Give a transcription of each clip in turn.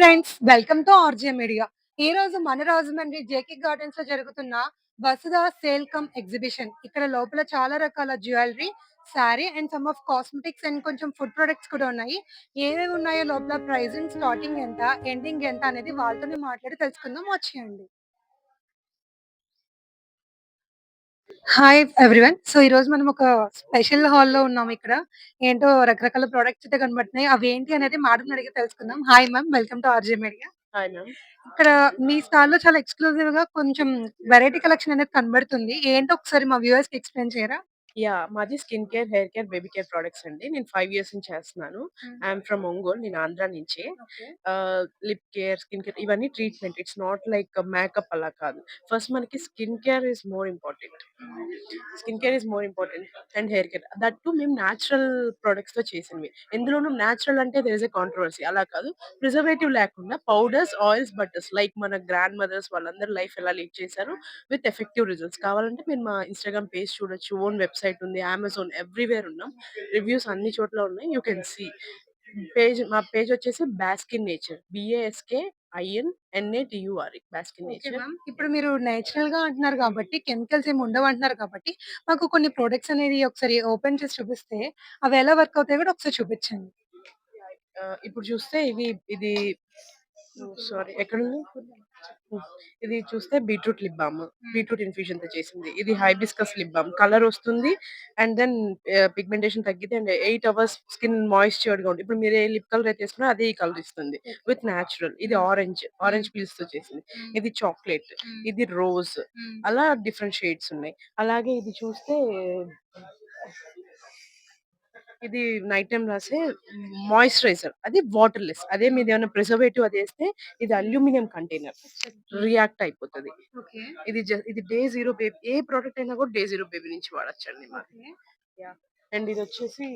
Friends welcome to RJ media. ఈ రోజు మన రాజమండ్రి జేకే గార్డెన్స్లో జరుగుతున్న వసుధ సేల్ కమ్ ఎగ్జిబిషన్. ఇక్కడ లోపల చాలా రకాల jewellery sari and some of cosmetics and కొంచెం ఫుడ్ ప్రొడక్ట్స్ కూడా ఉన్నాయి. ఏమేమి ఉన్నాయో లోపల ప్రైజింగ్ స్టార్టింగ్ ఎంత ఎండింగ్ ఎంత అనేది వాళ్ళతోనే మాట్లాడి తెలుసుకుందాం. వచ్చేయండి. హాయ్ ఎవ్రీవన్ సో ఈ రోజు మనం ఒక స్పెషల్ హాల్లో ఉన్నాం ఇక్కడ. ఏంటో రకరకాల ప్రొడక్ట్స్ అయితే కనబడుతున్నాయి. అవి ఏంటి అనేది మేడం అడిగి తెలుసుకుందాం. Hi ma'am welcome to RJ media ఇక్కడ మీ స్టాల్లో చాలా ఎక్స్క్లూజివ్గా కొంచెం వెరైటీ కలెక్షన్ అనేది కనబడుతుంది. ఏంటో ఒకసారి మా వ్యూవర్స్కి ఎక్స్ప్లెయిన్ చేయరా? యా మాది skin care hair care baby care products అండి. నేను ఫైవ్ ఇయర్స్ నుంచి చేస్తున్నాను. ఐఎమ్ ఫ్రమ్ ఒంగోల్ నేను ఆంధ్ర నుంచి. లిప్ కేర్ స్కిన్ కేర్ ఇవన్నీ treatment. It's not like makeup అలా కాదు. ఫస్ట్ మనకి skin care is more important. Skin care is more important and hair care. That too మేము న్యాచురల్ ప్రొడక్ట్స్తో చేసినవి. ఎందులోనూ న్యాచురల్ అంటే దేర్ ఇస్ ఎ కాంట్రవర్సీ అలా కాదు. ప్రిజర్వేటివ్ లేకుండా పౌడర్స్ ఆయిల్స్ బటర్స్ లైక్ మన గ్రాండ్ మదర్స్ వాళ్ళందరూ లైఫ్ ఎలా లీడ్ చేశారు విత్ ఎఫెక్టివ్ రిజల్ట్స్. కావాలంటే మీరు మా ఇన్స్టాగ్రామ్ పేజ్ చూడొచ్చు ఓన్ వెబ్సైట్ ఉంది అమెజాన్ ఎవ్రీవేర్ ఉన్నాం. రివ్యూస్ అన్ని చోట్ల ఉన్నాయి. You can see. పేజ్ మా పేజ్ వచ్చేసి bask in nature. B A S K I N N A T U R bask in nature ఇప్పుడు మీరు నేచురల్గా అంటున్నారు కాబట్టి కెమికల్స్ ఏమి ఉండవు అంటున్నారు కాబట్టి మాకు కొన్ని ప్రొడక్ట్స్ అనేది ఒకసారి ఓపెన్ చేసి చూపిస్తే అవి ఎలా వర్క్ అవుతాయి కూడా ఒకసారి చూపించండి. ఇప్పుడు చూస్తే ఇవి ఇది సారీ. ఎక్కడుంది? ఇది చూస్తే బీట్రూట్ లిప్ బామ్. బీట్రూట్ ఇన్ఫ్యూజన్తో చేసింది. ఇది హైబిస్కస్ లిప్ బామ్. కలర్ వస్తుంది అండ్ దెన్ పిగ్మెంటేషన్ తగ్గితే అండ్ ఎయిట్ అవర్స్ స్కిన్ మాయిశ్చర్డ్గా ఉంటుంది ఇప్పుడు మీరు ఏ లిప్ కలర్ అయితే వేసుకున్నా అదే ఈ కలర్ ఇస్తుంది. With natural. ఇది ఆరెంజ్. ఆరెంజ్ పీల్స్తో చేసింది. ఇది చాక్లెట్. ఇది రోజ్. అలా డిఫరెంట్ షేడ్స్ ఉన్నాయి. అలాగే ఇది చూస్తే ఇది నైట్ టైం రాసే మాయిశ్చరైజర్. అది వాటర్ లెస్ అదే మీద ఏమైనా ప్రిజర్వేటివ్ అది వేస్తే ఇది అల్యూమినియం కంటైనర్. రియాక్ట్ అయిపోతుంది. ఇది ఇది డే జీరో బేబీ ఏ ప్రోడక్ట్ అయినా కూడా డే జీరో బేబీ నుంచి వాడచ్చండి మాది. అండ్ ఇది వచ్చేసి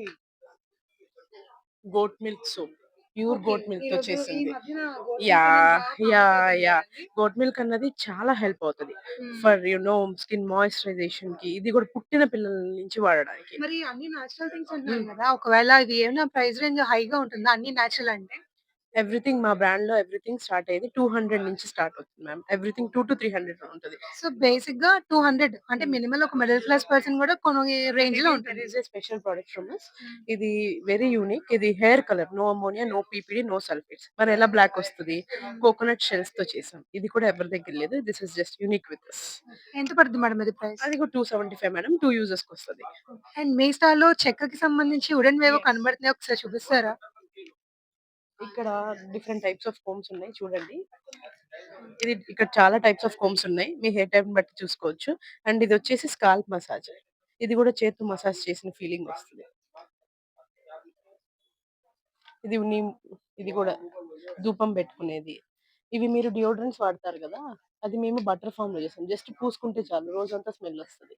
goat milk soap. Pure goat మిల్క్తో చేసింది yeah yeah yeah. Goat milk అన్నది చాలా హెల్ప్ అవుతుంది. ఫర్ యు నో స్కిన్ మాయిశ్చరైజేషన్కి ఇది కూడా పుట్టిన పిల్లల నుంచి వాడడానికి. మరి అన్ని నేచురల్ థింగ్స్ అంటున్నారు కదా ఒకవేళ ఇది ఏమైనా ప్రైస్ రేంజ్ హైగా ఉంటుందా అన్ని నేచురల్ అంటే? ఎవ్రీథింగ్ మా బ్రాండ్లో ఎవ్రీథింగ్ స్టార్ట్ అయ్యేది టూ హండ్రెడ్ నుంచి స్టార్ట్ అవుతుంది ma'am. Everything two to three hundred ఉంటుంది. సో బేసిక్గా టూ హండ్రెడ్ అంటే మినిమం ఒక మిడిల్ క్లాస్ పర్సన్ కూడా కొన్ని రేంజ్లో ఉంటుంది. Special product from us. ఇది వెరీ యూనిక్. ఇది hair colour. No ammonia no PPD no sulphates. మరి ఎలా బ్లాక్ వస్తుంది? కోకోనట్ షెల్స్తో చేసాం. ఇది కూడా ఎవరి దగ్గర లేదు. This is just unique with ఎంత పడుతుంది మేడం ఇది ప్రైస్? అది కూడా two seventy five madam. Two యూజర్స్కి వస్తుంది అండ్ మీ స్టాల్లో చెక్కకి సంబంధించి వుడెన్ వేవ్ కనబడుతున్నాయి ఒకసారి చూపిస్తారా? ఇక్కడ డిఫరెంట్ టైప్స్ ఆఫ్ కోమ్స్ ఉన్నాయి. చూడండి. ఇది ఇక్కడ చాలా టైప్స్ ఆఫ్ కోమ్స్ ఉన్నాయి. మీ హెయిర్ టైప్ బట్టి చూసుకోవచ్చు. అండ్ ఇది వచ్చేసి స్కాల్ప్ మసాజ్ ఇది కూడా చేతు మసాజ్ చేసిన ఫీలింగ్ వస్తుంది. ఇది ఇది కూడా ధూపం పెట్టుకునేది. ఇవి మీరు డియోడ్రెంట్స్ వాడతారు కదా అది మేము బటర్ ఫామ్లో చేస్తాం. జస్ట్ పూసుకుంటే చాలు రోజంతా స్మెల్ వస్తుంది.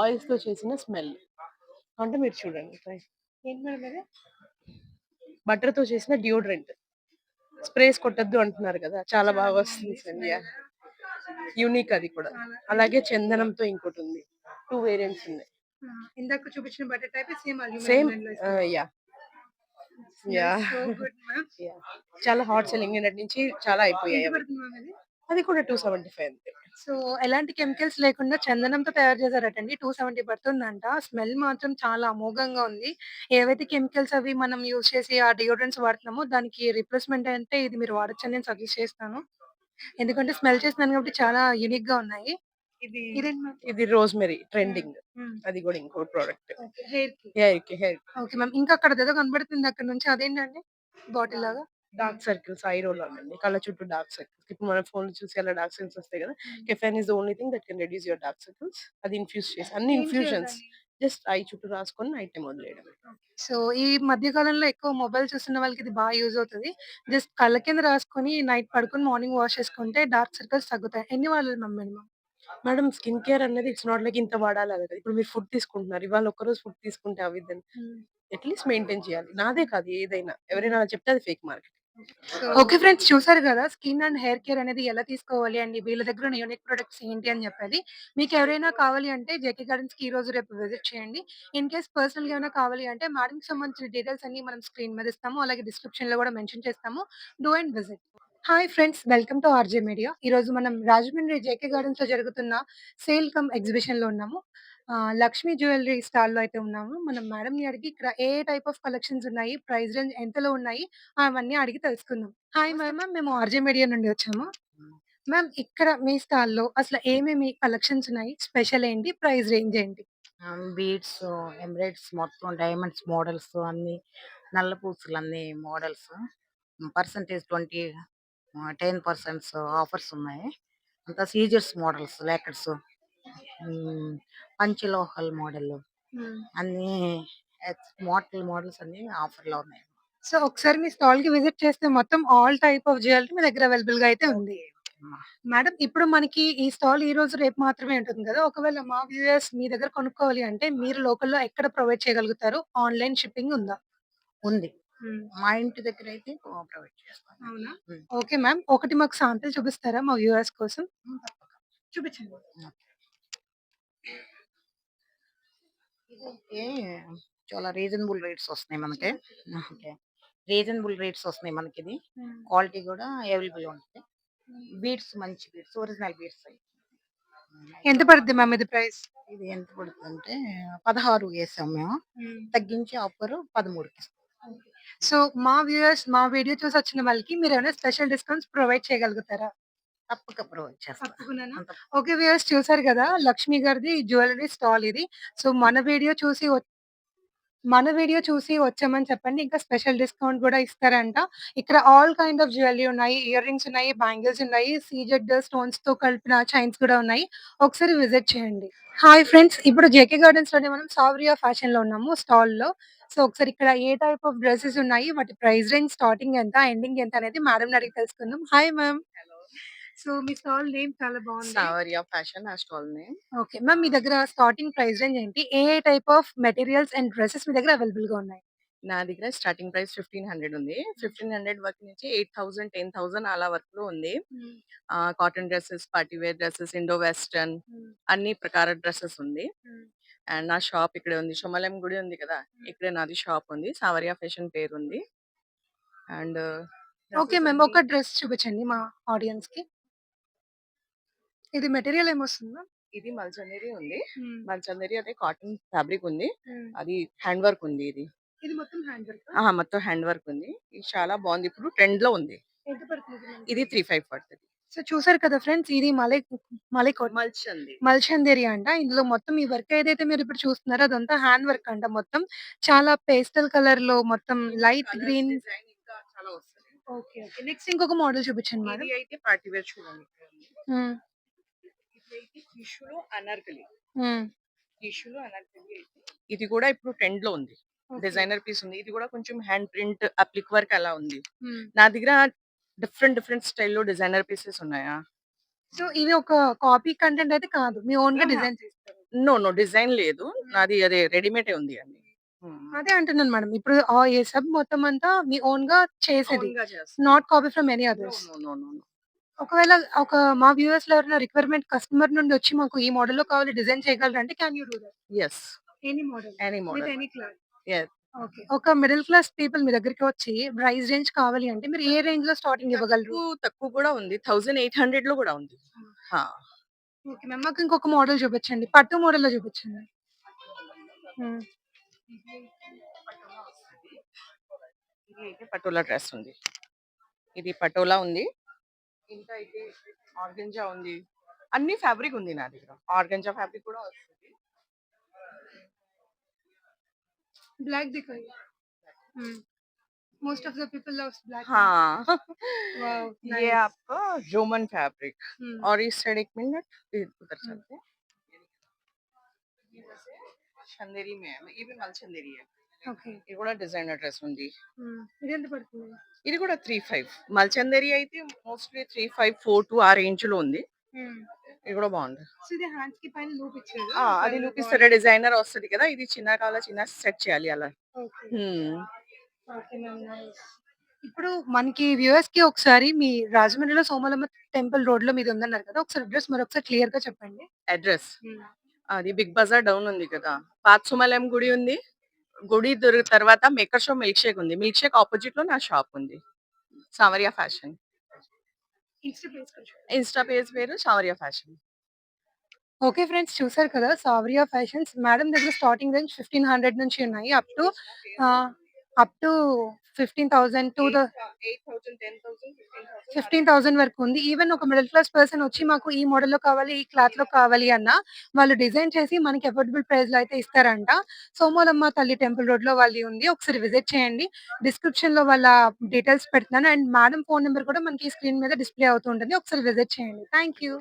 ఆయిల్స్తో చేసిన స్మెల్ అంటే మీరు చూడండి ఏంటి మేడం బటర్తో చేసిన డియోడ్రెంట్. స్ప్రేస్ కొట్టద్దు అంటున్నారు కదా చాలా బాగా వస్తుంది సంధ్య యూనిక్ అది కూడా. అలాగే చందనంతో ఇంకోటి ఉంది. టూ వేరియంట్స్ ఉన్నాయి. ఇందాక చూపించిన butter type same same yeah yeah చాలా హాట్ సెల్లింగ్ నుంచి చాలా అయిపోయాయి. అది కూడా టూ సెవెంటీ ఫైవ్ అంతే. సో ఎలాంటి కెమికల్స్ లేకుండా చందనంతో తయారు చేశారటండి. టూ సెవెంటీ పడుతుందంట. స్మెల్ మాత్రం చాలా అమోఘంగా ఉంది. ఏవైతే కెమికల్స్ అవి మనం యూజ్ చేసి ఆ డియోడ్రెంట్స్ వాడుతున్నామో దానికి రిప్లేస్మెంట్ అంటే ఇది మీరు వాడచ్చని నేను సజెస్ట్ చేస్తాను. ఎందుకంటే స్మెల్ చేస్తున్నాను కాబట్టి చాలా యూనిక్గా ఉన్నాయి. ఇది ఇది రోజ్మెరీ ట్రెండింగ్. అది కూడా ఇంకో product. Hair hair okay ma'am. ఇంకా అక్కడ ఏదో కనబడుతుంది అక్కడ నుంచి. అదేంటండి? బాటిల్ లాగా? డార్క్ సర్కిల్స్ ఐ రోల్ అండి కళ్ళ చుట్టూ డార్క్ సర్కిల్స్. ఇప్పుడు మన ఫోన్ చూసి అలా డార్క్ సర్కిల్స్ వస్తాయి కదా! Caffeine is the only thing that can reduce your dark circles. అది ఇన్ఫ్యూజ్ చేసి అన్ని ఇన్ఫ్యూజన్స్? జస్ట్ ఐ చుట్టూ రాసుకొని నైట్ టైం వదిలేయడం సో ఈ మధ్య కాలంలో ఎక్కువ మొబైల్ చూస్తున్న వాళ్ళకి ఇది బాగా యూజ్ అవుతుంది. జస్ట్ కళ్ళ కింద రాసుకొని నైట్ పడుకొని మార్నింగ్ వాష్ చేసుకుంటే డార్క్ సర్కిల్స్ తగ్గుతాయి. ఎన్ని ma'am minimum? Madam skin care అనేది ఇట్స్ నాట్ లైక్ ఇంత వాడాలి కదా! ఇప్పుడు మీరు ఫుడ్ తీసుకుంటున్నారు. ఇవాళ ఒక్కరోజు ఫుడ్ తీసుకుంటే అవి అట్లీస్ట్ మెయింటైన్ చేయాలి. నాదే కాదు ఏదైనా. ఎవరైనా చెప్తే అది ఫేక్ మార్కెట్ ఓకే ఫ్రెండ్స్ చూసారు కదా స్కిన్ అండ్ హెయిర్ కేర్ అనేది ఎలా తీసుకోవాలి అండి? వీళ్ళ దగ్గర ఉన్న యూనిక్ ప్రొడక్ట్స్ ఏంటి అని చెప్పేది. మీకు ఎవరైనా కావాలి అంటే జేకే గార్డెన్స్కి ఈ రోజు రేపు విజిట్ చేయండి. ఇన్ కేస్ పర్సనల్గా ఏమైనా కావాలి అంటే మేడం కి సంబంధించిన డీటెయిల్స్ అన్ని మనం స్క్రీన్ మీద ఇస్తాము. అలాగే డిస్క్రిప్షన్లో కూడా మెన్షన్ చేస్తాము. Do and visit. Hi friends welcome to RJ media. ఈ రోజు మనం రాజమండ్రి జేకే గార్డెన్స్లో జరుగుతున్న సేల్ కమ్ ఎగ్జిబిషన్లో ఉన్నాము. ఆ, లక్ష్మీ జ్యువెలరీ స్టాల్లో అయితే ఉన్నాము. మనం మేడం ని అడిగి ఇక్కడ ఏ టైప్ ఆఫ్ కలెక్షన్స్ ఉన్నాయి ప్రైస్ రేంజ్ ఎంతలో ఉన్నాయి అవన్నీ అడిగి తెలుసుకుందాం. హాయ్ మ్యామ్ మేము ఆర్జే మీడియా నుండి వచ్చాము. మ్యామ్ ఇక్కడ మీ స్టాల్లో అసలు ఏమేమి కలెక్షన్స్ ఉన్నాయి? స్పెషల్ ఏంటి? ప్రైస్ రేంజ్ ఏంటి? బీడ్స్ ఎంబ్రాయిడ్స్ మొత్తం డైమండ్స్ మోడల్స్ అన్ని నల్ల పూసలు అన్ని models. Percentage twenty ten percents offers ఉన్నాయి. అంతా సీజర్స్ మోడల్స్ లాకెట్స్ పంచలోహల్ మోడల్ అన్ని మోడల్ మోడల్స్ అన్ని ఆఫర్లో ఉన్నాయి. సో ఒకసారి మీ స్టాల్కి విజిట్ చేస్తే మొత్తం ఆల్ టైప్ ఆఫ్ జ్యువెలరీ మీ దగ్గర అవైలబుల్గా అయితే ఉంది. మేడం ఇప్పుడు మనకి ఈ స్టాల్ ఈ రోజు రేపు మాత్రమే ఉంటుంది కదా! ఒకవేళ మా వ్యూయర్స్ మీ దగ్గర కొనుక్కోవాలి అంటే మీరు లోకల్లో ఎక్కడ ప్రొవైడ్ చేయగలుగుతారు? ఆన్లైన్ షిప్పింగ్ ఉందా? ఉంది. మా ఇంటి దగ్గర అయితే ప్రొవైడ్ అవునా? ఉమ్. Okay ma'am. ఒకటి మాకు శాంపిల్ చూపిస్తారా మా వ్యూయర్స్ కోసం? చూపించండి. చాలా రీజనబుల్ రేట్స్ వస్తున్నాయి మనకి. ఓకే. రీజనబుల్ రేట్స్ వస్తున్నాయి మనకి ఇది క్వాలిటీ కూడా అవైలబుల్ ఉంటుంది. బీడ్స్ మంచి బీడ్స్ ఒరిజినల్ బీడ్స్ ఎంత పడుతుంది మ్యామ్ ఇది ప్రైస్? ఇది ఎంత పడుతుందంటే పదహారు వేసాం మేము. తగ్గించి ఆఫర్ పదమూడుకి సో మా వ్యూయర్స్ మా వీడియో చూసి వచ్చిన వాళ్ళకి మీరు ఏమైనా స్పెషల్ డిస్కౌంట్స్ ప్రొవైడ్ చేయగలుగుతారా? తప్పక ప్రొవైడ్ ఓకే వ్యూయర్స్ చూసారు కదా లక్ష్మి గారిది జ్యువెలరీ స్టాల్ ఇది. సో మన వీడియో చూసి మన వీడియో చూసి వచ్చామని చెప్పండి. ఇంకా స్పెషల్ డిస్కౌంట్ కూడా ఇస్తారంట. ఇక్కడ ఆల్ కైండ్ ఆఫ్ జ్యువెలరీ ఉన్నాయి. ఇయర్ రింగ్స్ ఉన్నాయి బ్యాంగిల్స్ ఉన్నాయి సీజెడ్ స్టోన్స్తో కలిపిన చైన్స్ కూడా ఉన్నాయి. ఒకసారి విజిట్ చేయండి. హాయ్ ఫ్రెండ్స్ ఇప్పుడు జేకే గార్డెన్స్లోనే మనం సావరియా ఫ్యాషన్లో ఉన్నాము స్టాల్లో సో ఒకసారి ఇక్కడ ఏ టైప్ ఆఫ్ డ్రెస్సెస్ ఉన్నాయి? వాటి ప్రైస్ రేంజ్ స్టార్టింగ్ ఎంత ఎండింగ్ ఎంత అనేది మేడం అడిగి తెలుసుకుందాం. Hi ma'am. సో మీ స్టాల్ నేమ్ చాలా బాగుంది. సావరియా ఫ్యాషన్ ఆ స్టాల్ నేమ్. ఓకే. మ్యామ్ మీ దగ్గర స్టార్టింగ్ ప్రైస్ రేంజ్ ఏంటి? ఏ type of materials and dresses మీ దగ్గర అవైలబుల్గా ఉన్నాయి? నా దగ్గర స్టార్టింగ్ ప్రైస్ ఫిఫ్టీన్ హండ్రెడ్ ఉంది. ఫిఫ్టీన్ హండ్రెడ్ వరకు నుంచి ఎయిట్ థౌసండ్ టెన్ థౌసండ్ అలా వరకు ఉంది. Cotton dresses party wear dresses Indo western అన్ని ప్రకార డ్రెస్సెస్ ఉంది. అండ్ నా షాప్ ఇక్కడే ఉంది. సోమలం గుడి ఉంది కదా ఇక్కడే నాది షాప్ ఉంది. సావరియా ఫ్యాషన్ పేరు ఉంది అండ్ ఓకే మ్యామ్ ఒక డ్రెస్ చూపించండి మా ఆడియన్స్కి ఇది మెటీరియల్ ఏమొస్తుంది? మ్యామ్ ఇది మల్చందేరి ఉంది. మల్చందేరి అదే కాటన్ ఫ్యాబ్రిక్ ఉంది. అది హ్యాండ్ వర్క్ ఉంది ఇది. ఇది మొత్తం హ్యాండ్ వర్క్? మొత్తం హ్యాండ్ వర్క్ ఉంది. ఇది చాలా బాగుంది. ఇప్పుడు ట్రెండ్లో ఉంది ఇది త్రీ ఫైవ్ పడుతుంది. సో చూసారు కదా ఫ్రెండ్స్ ఇది మలై మలై మల్చందేరి. అంట. ఇందులో మొత్తం ఈ వర్క్ ఏదైతే మీరు ఇప్పుడు చూస్తున్నారో అదంతా హ్యాండ్ వర్క్ అంట. మొత్తం చాలా పేస్టల్ కలర్లో మొత్తం light green okay okay. Next ఇంకొక మోడల్ చూపించండి మేడం. ఇది అయితే పార్టీ వేర్ చూడండి. అయితే టిష్యూలో అనార్కలి. టిష్యూలో అనార్కలి అయితే. ఇది కూడా ఇప్పుడు ట్రెండ్లో ఉంది డిజైనర్ పీస్ ఉంది. ఇది కూడా కొంచెం హ్యాండ్ ప్రింట్ అప్లిక్ వర్క్ అలా ఉంది. నా దగ్గర డిఫరెంట్ డిఫరెంట్ స్టైల్లో డిజైనర్ పీసెస్ ఉన్నాయా? సో ఇది ఒక కాపీ కంటెంట్ అయితే కాదు. మీ ఓన్గా. డిజైన్ చేస్తారు. నో నో డిజైన్ లేదు. నాది అదే రెడీమేడ్ ఉంది అండి. అదే అంటున్నాను మేడం. ఇప్పుడు ఆ ఏ సబ్ మొత్తం అంతా మీ ఓన్గా చేసేది not copy from any others ఒకవేళ ఒక మా వ్యూవర్స్లో ఎవరైనా రిక్వైర్మెంట్ కస్టమర్ నుండి వచ్చి మాకు ఈ మోడల్లో కావాలి design చేయగలరంటే can you do that yes any model any model any cloth Yes. Okay ఒక మిడిల్ క్లాస్ పీపుల్ మీ దగ్గరికి వచ్చి ప్రైస్ రేంజ్ కావాలి అంటే మీరు ఏ రేంజ్లో స్టార్టింగ్ ఇవ్వగలరు? తక్కువ కూడా ఉంది. థౌసండ్ ఎయిట్ హండ్రెడ్లో కూడా ఉంది. హా. ఓకే మ్యామ్ మాకు ఇంకొక మోడల్ చూపించండి. పట్టు మోడల్లో చూపించండి. మ్మ్. ఇది అయితే పటోలా డ్రెస్ ఉంది. ఇది పటోలా ఉంది. ఇంకా అయితే ఆర్గంజా ఉంది అన్ని ఫ్యాబ్రిక్ ఉంది నా దగ్గర ఆర్గంజా ఫ్యాబ్రిక్ కూడా వస్తుంది ब्लैक दिखाइए हम्म most of the people loves black हाँ वाओ ये आपका रोमन फैब्रिक हम्म और इस साइड एक मिनट ये उधर चलते हैं ये जैसे चंदेरी में है ये भी मल चंदेरी है ఓకే ఇది కూడా డిజైనర్ డ్రెస్ ఉంది ఇది ఎంత పడుతుంది ఇది కూడా త్రీ ఫైవ్. మల్చందేరి అయితే mostly three five four two ఆ రేంజ్లో ఉంది ఇది కూడా బాగుంది. కి పైన లూప్ అది చూపిస్తారా డిజైనర్ వస్తది కదా ఇది చిన్న కాల చిన్న సెట్ చేయాలి అలా. ఇప్పుడు మనకి వ్యూవర్స్‌కి ఒకసారి మీ రాజమండ్రిలో సోమలమ్మ టెంపుల్ రోడ్‌లో మీది ఉందన్నారు కదా! ఒకసారి అడ్రెస్ మరొకసారి క్లియర్‌గా చెప్పండి. అడ్రస్? అది బిగ్ బజార్ డౌన్ ఉంది కదా. పాత సుమలయం గుడి ఉంది. గుడి దొరికి తర్వాత మేకర్ షో మిల్క్ షేక్ ఉంది. మిల్క్ షేక్ ఆపోజిట్లో నా షాప్ ఉంది. సామరియా ఫ్యాషన్. ఇన్స్టా పేజ్ పేరు సామరియా ఫ్యాషన్. ఓకే ఫ్రెండ్స్ చూసారు కదా! సావరియా ఫ్యాషన్స్. మేడం దగ్గర స్టార్టింగ్ రేంజ్ 1500 నుంచి ఉన్నాయి. Up to up to 15,000 two thou 15,000 వరకు ఉంది. ఈవెన్ ఒక మిడిల్ క్లాస్ పర్సన్ వచ్చి మాకు ఈ మోడల్‌లో కావాలి, ఈ క్లాత్‌లో కావాలి అన్నా వాళ్ళు డిజైన్ చేసి మనకి అఫోర్డబుల్ ప్రైస్‌లో అయితే ఇస్తారంట. సోమలమ్మ తల్లి టెంపుల్ రోడ్‌లో వాళ్ళది ఉంది. ఒకసారి విజిట్ చేయండి. డిస్క్రిప్షన్‌లో వాళ్ళ డీటెయిల్స్ పెడుతున్నాను. అండ్ మేడం ఫోన్ నంబర్ కూడా మనకి స్క్రీన్ మీద డిస్‌ప్లే అవుతూ ఉంటుంది. ఒకసారి విజిట్ చేయండి. Thank you.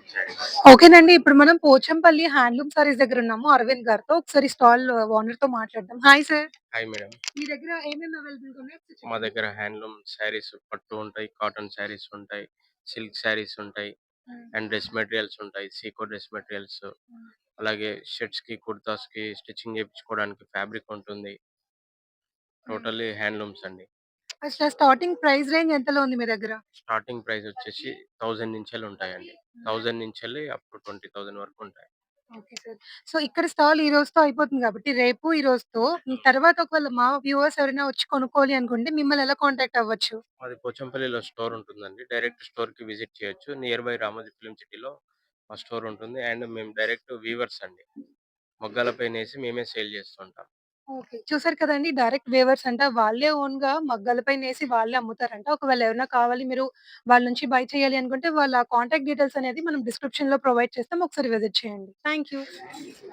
ఓకేనండి. ఇప్పుడు మనం పోచంపల్లి హ్యాండ్లూమ్ సారీస్ దగ్గర ఉన్నాము అరవింద్ గారితో. ఒకసారి స్టాల్ ఓనర్‌తో మాట్లాడదాం. Hi sir. Hi madam. మీ దగ్గర ఏమేమి అవైలబుల్‌గా ఉన్నాయో ఒకసారి మా చెప్పండి. దగ్గర హ్యాండ్లూమ్ శారీస్ పట్టు ఉంటాయి, కాటన్ శారీస్ ఉంటాయి, సిల్క్ శారీస్ ఉంటాయి. అండ్ డ్రెస్ మెటీరియల్స్ ఉంటాయి. సీకో డ్రెస్ మెటీరియల్స్. అలాగే షర్ట్స్‌కి, కుర్తాస్‌కి స్టిచ్చింగ్ చేపించుకోవడానికి ఫ్యాబ్రిక్ ఉంటుంది. టోటల్లీ హ్యాండ్లూమ్స్ అండి. అసల స్టార్టింగ్ ప్రైస్ రేంజ్ ఎంతలో ఉంది మీ దగ్గర? స్టార్టింగ్ ప్రైస్ వచ్చేసి 1000 నుంచెల్లి ఉంటాయండి. 1000 నుంచెల్లి అప్ టు 20,000 వరకు ఉంటాయి. Okay sir. సో ఇక్కడ స్టాల్ ఈ రోజుతో అయిపోతుంది కాబట్టి రేపు, ఈ రోజుతో తర్వాత ఒకవేళ మా వ్యూవర్స్ ఎవరైనా వచ్చి కొనుక్కోవాలి అనుకుంటే మిమ్మల్ని ఎలా కాంటాక్ట్ అవ్వచ్చు? మాది పోచంపల్లిలో స్టోర్ ఉంటుందండి. డైరెక్ట్ స్టోర్‌కి విజిట్ చేయొచ్చు. నియర్ బై రామోజీ ఫిల్మ్ సిటీలో మా స్టోర్ ఉంటుంది. అండ్ మేము డైరెక్ట్ వీవర్స్ అండి. మొగ్గల పైన వేసి మేమే సేల్ చేస్తుంటాం. ఓకే. చూసారు కదండీ! డైరెక్ట్ వేవర్స్ అంట. వాళ్ళే ఓన్‌గా మగ్గాలపై నేసి వాళ్ళే అమ్ముతారంట. ఒకవేళ ఎవరైనా కావాలి మీరు వాళ్ళ నుంచి బై చేయాలి అనుకుంటే వాళ్ళ కాంటాక్ట్ డీటెయిల్స్ అనేది మనం డిస్క్రిప్షన్‌లో ప్రొవైడ్ చేస్తాం. ఒకసారి విజిట్ చేయండి. Thank you.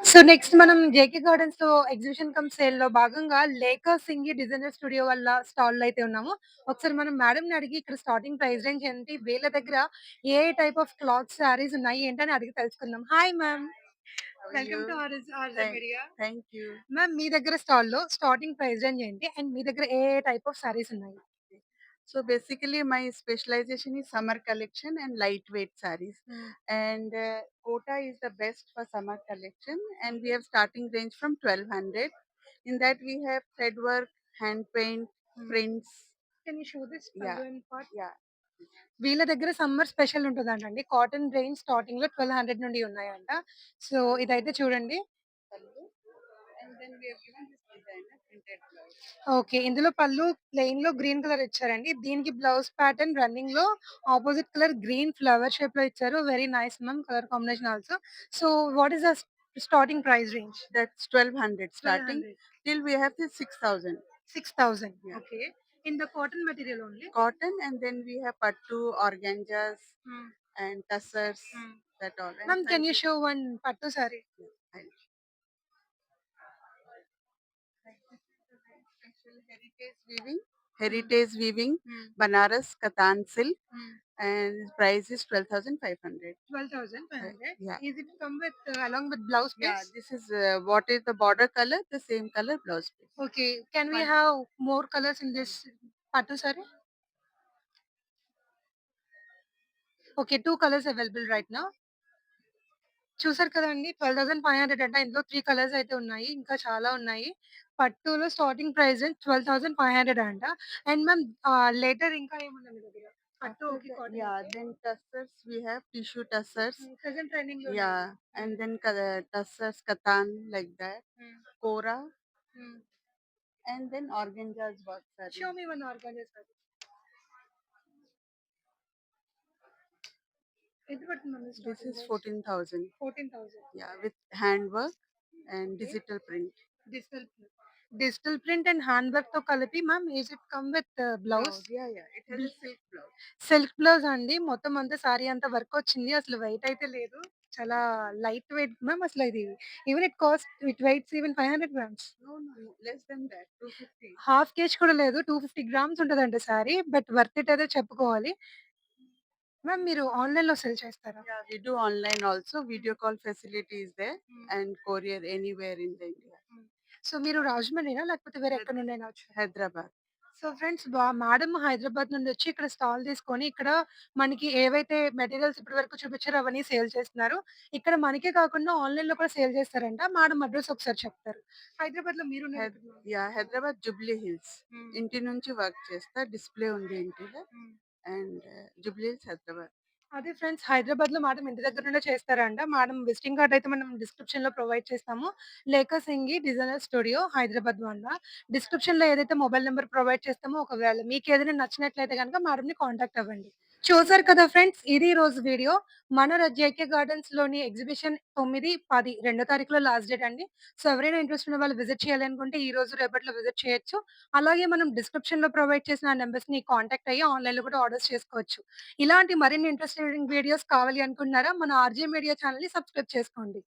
సో నెక్స్ట్ మనం జేకే గార్డెన్స్‌లో ఎగ్జిబిషన్ కమ్ సేల్‌లో భాగంగా లేక సింగి డిజైనర్ స్టూడియో వాళ్ళ స్టాల్‌లో అయితే ఉన్నాము. ఒకసారి మనం మేడంని అడిగి ఇక్కడ స్టార్టింగ్ ప్రైస్ రేంజ్ ఏంటి? వీళ్ళ దగ్గర ఏ ఏ టైప్ ఆఫ్ క్లాత్స్, శారీస్ ఉన్నాయి ఏంటని అడిగి తెలుసుకుందాం. Hi ma'am. Welcome you? To RS Thank, media. thank you. Ma'am మీ దగ్గర స్టాల్‌లో స్టార్టింగ్ ప్రైస్ రేంజ్ ఏంటి? అండ్ మీ దగ్గర ఏ టైప్ ఆఫ్ శారీస్ ఉన్నాయి? So basically, my specialization is summer collection and lightweight sarees. And uh, Kota is the best for summer collection, and we have starting range from 1200. In that, we have thread work, hand paint, prints. Can you show this Yeah, yeah. వీళ్ళ దగ్గర summer special ఉంటదంటండి. Cotton range స్టార్టింగ్‌లో 1200 నుండి ఉన్నాయంట. So ఇదైతే చూడండి. Okay. ఇందులో పళ్ళు ప్లెయిన్‌లో గ్రీన్ కలర్ ఇచ్చారండి. దీనికి బ్లౌజ్ ప్యాటర్న్ రన్నింగ్‌లో ఆపోజిట్ కలర్ గ్రీన్ ఫ్లవర్ షేప్‌లో ఇచ్చారు. Very nice ma'am colour combination also. So what is the starting price range? That's 1200 starting 1200. till we have the 6000 6000. Yeah. Okay. in the cotton material only? Cotton and then we have pattu organjas hmm. and tassers hmm. that all ma'am can you show one pattu saree heritage weaving. Heritage weaving hmm. banaras katan silk hmm and price is 12,500. 12,500. Yeah. Is it come with uh, along with blouse Yeah, piece? this is uh, what is the border color, the same color blouse piece. Okay. Can we Fine. have more colors in this pattu saree? Okay, two colors available right now. చూసారు కదండీ! 12,500 అంట. ఇందులో 3 colours అయితే ఉన్నాయి. ఇంకా చాలా ఉన్నాయి. పట్టులో స్టార్టింగ్ ప్రైస్ 12,500 అంట. అండ్ మ్యామ్ ఆహ్, లేటర్ ఇంకా ఏమున్నాయి మీ దగ్గర? after that, yeah, then tussers we have tissue tussers. Cousin mm-hmm, training. you. Yeah, and then ka- katan like that, Hmm. kora, Hmm. and then organza's work saree. Show me one organza saree. This is fourteen thousand. Fourteen thousand. Yeah, with handwork and Okay. digital print. Digital print. Digital print and hand వర్క్తో కలిపి ma'am is it come with blouse. Silk blouse. అండి. మొత్తం అంతా sorry అంతా work వచ్చింది. అసలు wait అయితే లేదు. చాలా లైట్ వెయిట్ మ్యామ్ అసలు ఇది even it cost it weights even five hundred grams. No, no, no, less than that. 250. Half KG కూడా లేదు. టూ ఫిఫ్టీ గ్రామ్స్ ఉంటుందండి సారీ. బట్ వర్త్ ఇట్ అయితే చెప్పుకోవాలి. మ్యామ్ మీరు ఆన్లైన్లో సెల్ చేస్తారా? do online also. Video call facility is there and courier anywhere in the India. So మీరు రాజమండ్రినా లేకపోతే వేరే ఎక్కడ నుండి అయినా వచ్చారా Hyderabad. సో ఫ్రెండ్స్ బా మేడం హైదరాబాద్ నుండి వచ్చి ఇక్కడ స్టాల్ తీసుకొని ఇక్కడ మనకి ఏవైతే మెటీరియల్స్ ఇప్పటి వరకు చూపించారో అవన్నీ సేల్ చేస్తున్నారు. ఇక్కడ మనకే కాకుండా ఆన్‌లైన్‌లో కూడా సేల్ చేస్తారంట. మేడం అడ్రెస్ ఒకసారి చెప్తారు. హైదరాబాద్‌లో మీరున్న హైద్ యాహ్! హైదరాబాద్ జూబ్లీ హిల్స్. హ్మ్. ఇంటి నుంచి వర్క్ చేస్తా. డిస్‌ప్లే ఉంది ఇంటిలో. హ్మ్. అండ్ జూబ్లీ హిల్స్ హైదరాబాద్. అదే ఫ్రెండ్స్ హైదరాబాద్లో మేడం ఇంటి దగ్గర నుండే చేస్తారంట. మేడం విజిటింగ్ కార్డ్ అయితే మనం డిస్క్రిప్షన్లో ప్రొవైడ్ చేస్తాము. లేఖ సింగి డిజైనర్ స్టూడియో హైదరాబాద్ వల్ల డిస్క్రిప్షన్లో ఏదైతే మొబైల్ నెంబర్ ప్రొవైడ్ చేస్తామో ఒకవేళ మీకు ఏదైనా నచ్చినట్లయితే కనుక మేడం ని కాంటాక్ట్ అవ్వండి. చూసారు కదా ఫ్రెండ్స్ ఇది రోజు వీడియో. మన జేకే గార్డెన్స్లోని ఎగ్జిబిషన్ 9, 10 రెండో తారీఖులో లాస్ట్ డేట్ అండి. సో ఎవరైనా ఇంట్రెస్ట్ ఉన్న వాళ్ళు విజిట్ చేయాలనుకుంటే ఈ రోజు రేపట్లో విజిట్ చేయొచ్చు. అలాగే మనం డిస్క్రిప్షన్లో ప్రొవైడ్ చేసిన నెంబర్స్ని కాంటాక్ట్ అయ్యి ఆన్లైన్లో కూడా ఆర్డర్స్ చేసుకోవచ్చు. ఇలాంటి మరిన్ని ఇంట్రెస్టింగ్ వీడియోస్ కావాలి అనుకుంటున్నారా? మన ఆర్‌జే మీడియా ఛానల్ని సబ్స్క్రైబ్ చేసుకోండి.